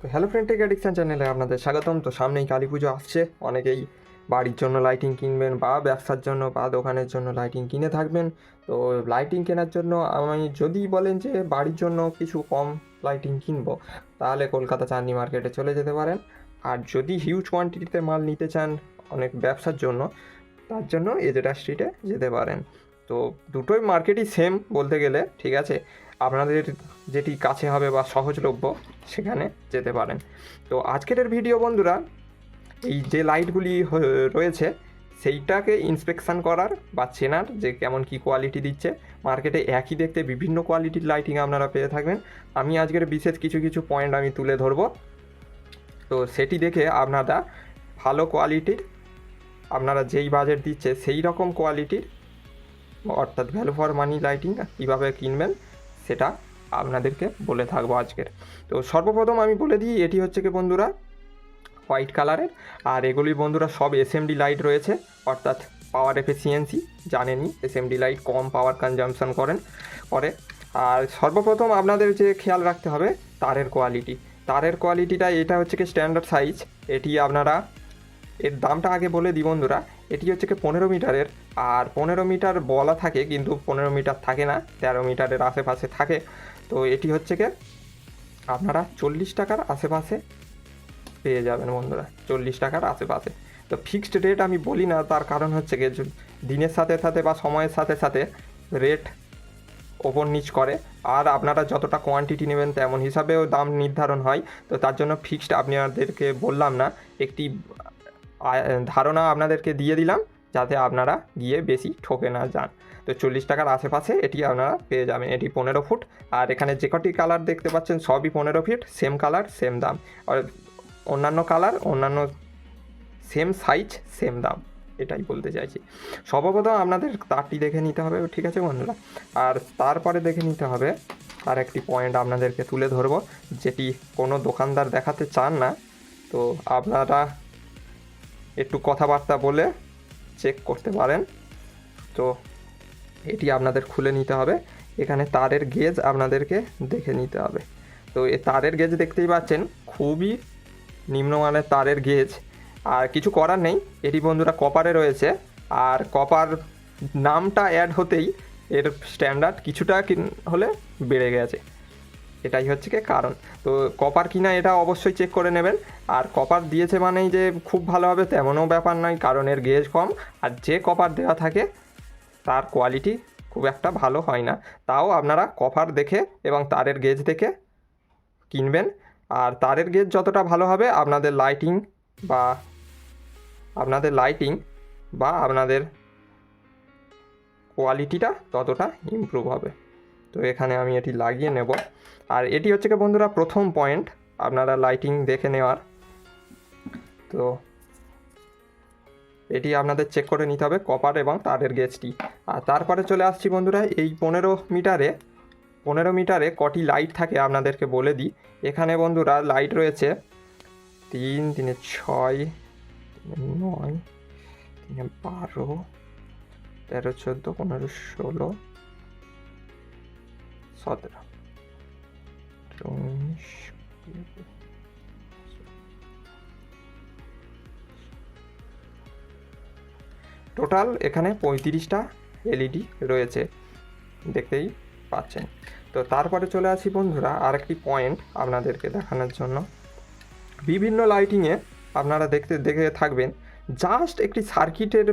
তো hello friend take addiction চ্যানেলে আপনাদের স্বাগতম। তো সামনেই কালী পুজো আসছে। অনেকেই বাড়ির জন্য লাইটিং কিনবেন বা ব্যবসার জন্য বা দোকানের জন্য লাইটিং কিনে থাকবেন। তো লাইটিং কেনার জন্য আমি যদি বলেন যে বাড়ির জন্য কিছু কম লাইটিং কিনবো, তাহলে কলকাতা চাঁদনি মার্কেটে চলে যেতে পারেন। আর যদি হিউজ কোয়ান্টিটিতে মাল নিতে চান অনেক ব্যবসার জন্য, তার জন্য এজেটা স্ট্রিটে যেতে পারেন। তো দুটোই মার্কেটই সেম বলতে গেলে, ঠিক আছে? আপনাদের যেটি কাছে হবে বা সহজলভ্য, সেখানে যেতে পারেন। তো আজকের ভিডিও বন্ধুরা, এই যে লাইটগুলি রয়েছে, সেইটাকে ইন্সপেকশন করার বা চেনার যে কেমন কি কোয়ালিটি দিচ্ছে মার্কেটে একই দেখতে বিভিন্ন কোয়ালিটির লাইটিং আপনারা পেয়ে থাকবেন। আমি আজকের বিশেষ কিছু কিছু পয়েন্ট আমি তুলে ধরবো। তো সেটি দেখে আপনারা ভালো কোয়ালিটির আপনারা যেই বাজেট দিচ্ছে, সেই রকম কোয়ালিটির অর্থাৎ ভ্যালু ফর মানি লাইটিং কীভাবে কিনবেন সেটা আপনাদেরকে বলে থাকব আজকের। তো সর্বপ্রথম আমি বলে দিই, এটি হচ্ছে কি বন্ধুরা, হোয়াইট কালারের, আর এগুলি বন্ধুরা সব এসএমডি লাইট রয়েছে, অর্থাৎ পাওয়ার এফিসিয়েন্সি জানেনই এসএমডি লাইট কম পাওয়ার কনজামশন করেন, করে। আর সর্বপ্রথম আপনাদের যে খেয়াল রাখতে হবে, তারের কোয়ালিটি তারের কোয়ালিটিটা এটা হচ্ছে কি স্ট্যান্ডার্ড সাইজ এটি আপনারা এর দামটা আগে বলে দিই বন্ধুরা, এটি হচ্ছে কি পনেরো মিটারের, আর পনেরো মিটার বলা থাকে কিন্তু পনেরো মিটার থাকে না, তেরো মিটারের আশেপাশে থাকে। তো এটি হচ্ছে কি আপনারা চল্লিশ টাকার আশেপাশে পেয়ে যাবেন বন্ধুরা, চল্লিশ টাকার আশেপাশে। তো ফিক্সড রেট আমি বলি না, তার কারণ হচ্ছে কি দিনের সাথে সাথে বা সময়ের সাথে সাথে রেট ওপর নিচ করে, আর আপনারা যতটা কোয়ান্টিটি নেবেন তেমন হিসাবেও দাম নির্ধারণ হয়। তো তার জন্য ফিক্সড আপনাদেরকে বললাম না, একটি ধারণা আপনাদেরকে দিয়ে দিলাম যাতে আপনারা গিয়ে বেশি ঠকে না যান। তো চল্লিশ টাকার আশেপাশে এটি আপনারা পেয়ে যাবেন। এটি পনেরো ফুট। আর এখানে যে কটি কালার দেখতে পাচ্ছেন সবই পনেরো ফিট, সেম কালার, সেম দাম। আর অন্যান্য কালার, অন্যান্য সেম সাইজ, সেম দাম। এটাই বলতে চাইছি। সর্বপ্রথম আপনাদের তারটি দেখে নিতে হবে, ঠিক আছে বন্ধুরা? আর তারপরে দেখে নিতে হবে আর একটি পয়েন্ট আপনাদেরকে তুলে ধরবো, যেটি কোনো দোকানদার দেখাতে চান না। তো আপনারা একটু কথাবার্তা বলে চেক করতে পারেন। তো এটি আপনাদের খুলে নিতে হবে। এখানে তারের গেজ আপনাদেরকে দেখে নিতে হবে। তো এই তারের গেজ দেখতেই পাচ্ছেন, খুবই নিম্নমানের তারের গেজ। আর কিছু করার নেই, এটি বন্ধুরা কপারে রয়েছে। আর কপার নামটা অ্যাড হতেই এর স্ট্যান্ডার্ড কিছুটা হলে বেড়ে গেছে। এটাই হচ্ছে কি কারণ। তো কপার কিনা এটা অবশ্যই চেক করে নেবেন। আর কপার দিয়েছে মানেই যে খুব ভালো হবে, তেমনও ব্যাপার নয়, কারণ এর গেজ কম। আর যে কপার দেওয়া থাকে, তার কোয়ালিটি খুব একটা ভালো হয় না। তাও আপনারা কপার দেখে এবং তারের গেজ দেখে কিনবেন। আর তারের গেজ যতটা ভালো হবে, আপনাদের লাইটিং বা আপনাদের লাইটিং বা আপনাদের কোয়ালিটিটা ততটা ইমপ্রুভ হবে। তো এখানে আমি এটি লাগিয়ে নেব। আর এটি হচ্ছে বন্ধুরা প্রথম পয়েন্ট আপনারা লাইটিং দেখে নেওয়ার। তো এটি আপনাদের চেক করে নিতে হবে কপার এবং তারের গেজটি আর তারপরে চলে আসছি বন্ধুরা, এই পনেরো মিটারে পনেরো মিটারে কটি লাইট থাকে আপনাদেরকে বলে দিই। এখানে বন্ধুরা লাইট রয়েছে তিন, তিনে ছয় নয়, তিনে বারো, তেরো, চোদ্দ, পনেরো, ষোলো সতেরো উনিশ টোটাল এখানে পঁয়ত্রিশটা এলইডি রয়েছে। দেখতেই পাচ্ছেন। তো তারপরে চলে আসি বন্ধুরা, আরেকটি পয়েন্ট আপনাদেরকে দেখানোর জন্য। বিভিন্ন লাইটিংয়ে আপনারা দেখতে, দেখে থাকবেন। জাস্ট একটি সার্কিটের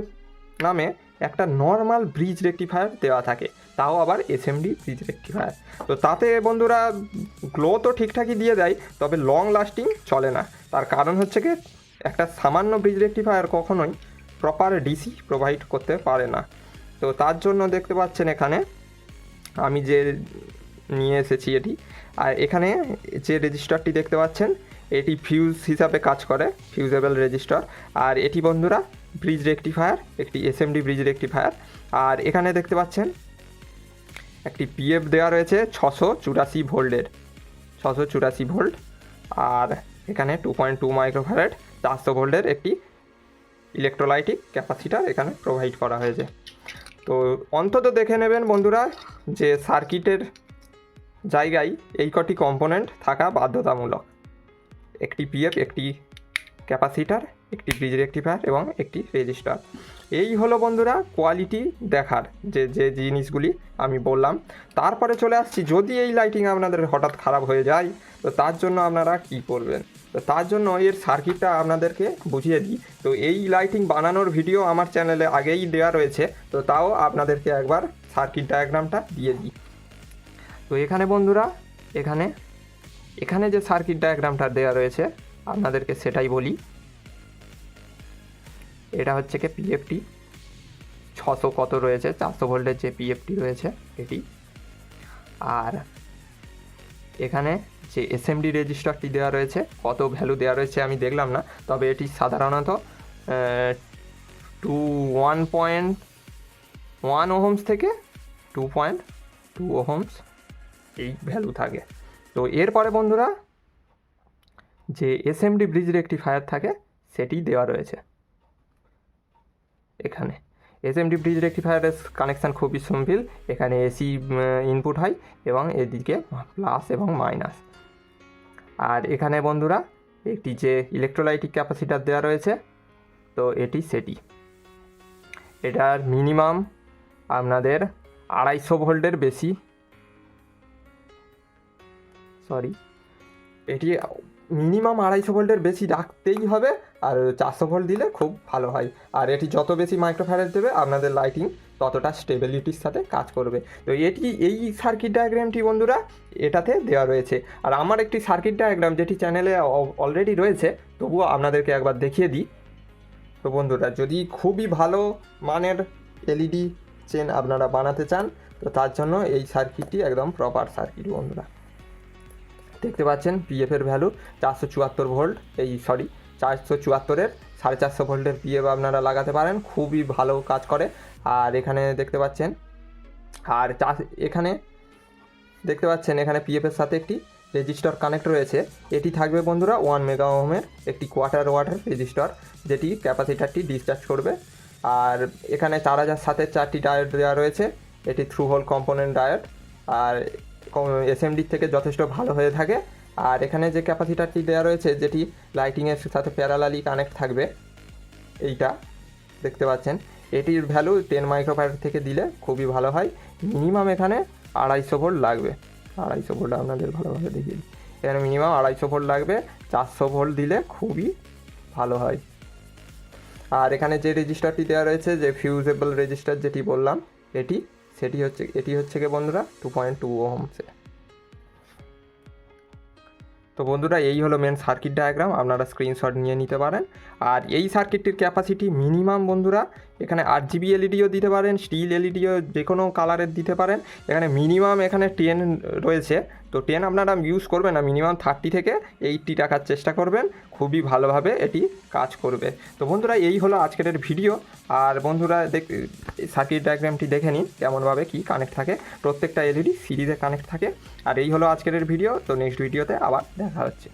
নামে একটা নর্মাল ব্রিজ রেকটিফায়ার দেওয়া থাকে। তাও আবার এসএমডি ব্রিজ রেকটিফায়ার তো তাতে বন্ধুরা গ্লো তো ঠিকঠাকই দিয়ে দেয়, তবে লং লাস্টিং চলে না। তার কারণ হচ্ছে কি, একটা সামান্য ব্রিজ রেকটিফায়ার কখনোই প্রপার ডিসি প্রোভাইড করতে পারে না। তো তার জন্য দেখতে পাচ্ছেন এখানে, আমি যে নিয়ে এসেছি এটি, আর এখানে যে রেজিস্টারটি দেখতে পাচ্ছেন এটি ফিউজ হিসাবে কাজ করে ফিউজেবল রেজিস্টার আর এটি বন্ধুরা ব্রিজ রেকটিফায়ার একটি এসএমডি ব্রিজ রেকটিফায়ার আর এখানে দেখতে পাচ্ছেন, একটি পিএফ দেওয়া রয়েছে ছশো চুরাশি ভোল্টের, ছশো চুরাশি ভোল্ট। আর এখানে টু পয়েন্ট টু মাইক্রোফ্যারেড চারশো ভোল্টের একটি ইলেকট্রোলাইটিক ক্যাপাসিটার এখানে প্রোভাইড করা হয়েছে। তো অন্তত দেখে নেবেন বন্ধুরা, যে সার্কিটের জায়গায় এই কটি কম্পোনেন্ট থাকা বাধ্যতামূলক। একটি পিএফ, একটি ক্যাপাসিটার, একটি ব্রিজ রেক্টিফায়ার এবং একটি রেজিস্টার। এই হলো বন্ধুরা কোয়ালিটি দেখার যে যে জিনিসগুলি আমি বললাম। তারপরে চলে আসছি, যদি এই লাইটিং আপনাদের হঠাৎ খারাপ হয়ে যায়, তো তার জন্য আপনারা কি করবেন? তো তার জন্য এর সার্কিটটা আপনাদেরকে বুঝিয়ে দিই। তো এই লাইটিং বানানোর ভিডিও আমার চ্যানেলে আগেই দেওয়া রয়েছে, তো তাও আপনাদেরকে একবার সার্কিট ডায়াগ্রামটা দিয়ে দিই। তো এখানে বন্ধুরা, এখানে এখানে যে সার্কিট ডায়াগ্রামটা দেওয়া রয়েছে, আপনাদেরকে সেটাই বলি। এটা হচ্ছে কি পিএফটি ছশো কত রয়েছে? চারশো ভোল্টের যে পিএফটি রয়েছে, এটি। আর এখানে যে এসএমডি রেজিস্টারটি দেওয়া রয়েছে, কত ভ্যালু দেওয়া রয়েছে আমি দেখলাম না, তবে এটি সাধারণত two one point one ohms থেকে টু পয়েন্ট টু ওহমস এই ভ্যালু থাকে। তো এরপরে বন্ধুরা যে এসএমডি ব্রিজ ফায়ার থাকে সেটি দেওয়া রয়েছে। এখানে এসএমডি ব্রিজ রেক্টিফায়ারের কানেকশান খুবই সিম্পল এখানে এসি ইনপুট হয় এবং এদিকে প্লাস এবং মাইনাস আর এখানে বন্ধুরা একটি যে ইলেকট্রোলাইটিক ক্যাপাসিটার দেওয়া রয়েছে, তো এটি সেটি। এটার মিনিমাম আপনাদের আড়াইশো ভোল্টের বেশি সরি এটি মিনিমাম আড়াইশো ভোল্টের বেশি রাখতেই হবে, আর চারশো ভোল্ট দিলে খুব ভালো হয়। আর এটি যত বেশি মাইক্রোফ্যারেজ দেবে, আপনাদের লাইটিং ততটা স্টেবিলিটির সাথে কাজ করবে। তো এটি, এই সার্কিট ডায়াগ্রামটি বন্ধুরা, এটাতে দেওয়া রয়েছে। আর আমার একটি সার্কিট ডায়াগ্রাম যেটি চ্যানেলে অলরেডি রয়েছে, তবুও আপনাদেরকে একবার দেখিয়ে দিই। তো বন্ধুরা, যদি খুবই ভালো মানের এলইডি চেন আপনারা বানাতে চান, তো তার জন্য এই সার্কিটটি একদম প্রপার সার্কিট বন্ধুরা। দেখতে পাচ্ছেন পিএফের ভ্যালু চারশো চুয়াত্তর ভোল্ট এই সরি চারশো চুয়াত্তরের সাড়ে চারশো ভোল্টের পিএফ আপনারা লাগাতে পারেন, খুবই ভালো কাজ করে। আর এখানে দেখতে পাচ্ছেন, আর এখানে দেখতে পাচ্ছেন, এখানে পিএফের সাথে একটি রেজিস্টার কানেক্ট রয়েছে। এটি থাকবে বন্ধুরা ওয়ান মেগা ওহমের একটি কোয়ার্টার ওয়াটার রেজিস্টার যেটি ক্যাপাসিটারটি ডিসচার্জ করবে। আর এখানে চার হাজার সাতের চারটি ডায়োড দেওয়া রয়েছে, এটি থ্রু হোল কম্পোনেন্ট ডায়োড আর এসএমডির থেকে যথেষ্ট ভালো হয়ে থাকে। আর এখানে যে ক্যাপাসিটারটি দেওয়া রয়েছে, যেটি লাইটিংয়ের সাথে প্যারালালি কানেক্ট থাকবে, এইটা দেখতে পাচ্ছেন। এটির ভ্যালু টেন মাইক্রোফ্যারাড থেকে দিলে খুবই ভালো হয়। মিনিমাম এখানে আড়াইশো ভোল্ট লাগবে। আড়াইশো ভোল্ট আপনাদের ভালোভাবে দেখিয়ে এখানে মিনিমাম আড়াইশো ভোল্ট লাগবে। চারশো ভোল্ট দিলে খুবই ভালো হয়। আর এখানে যে রেজিস্টারটি দেওয়া রয়েছে, যে ফিউজেবল রেজিস্টার যেটি বললাম, এটি সেটি হচ্ছে, এটি হচ্ছে গিয়ে বন্ধুরা? টু পয়েন্ট টু ওহমসে তো বন্ধুরা, এই হলো মেন সার্কিট ডায়াগ্রাম আপনারা স্ক্রিনশট নিয়ে নিতে পারেন। আর এই সার্কিটটির ক্যাপাসিটি মিনিমাম বন্ধুরা, এখানে আট জিবি এলইডিও দিতে পারেন স্টিল এলইডিও যে কোনো কালারের দিতে পারেন। এখানে মিনিমাম এখানে টেন রয়েছে তো টেন আপনারা ইউজ করবেন না মিনিমাম থার্টি থেকে এইটটি টাকার চেষ্টা করবেন, খুবই ভালোভাবে এটি কাজ করবে। তো বন্ধুরা, এই হলো আজকের ভিডিও আর বন্ধুরা, দেখ সার্কিট ডায়াগ্রামটি দেখে নিন, কেমনভাবে কী কানেক্ট থাকে। প্রত্যেকটা এলইডি সিরিজে কানেক্ট থাকে। আর এই হলো আজকের ভিডিও তো নেক্সট ভিডিওতে আবার দেখা হচ্ছে।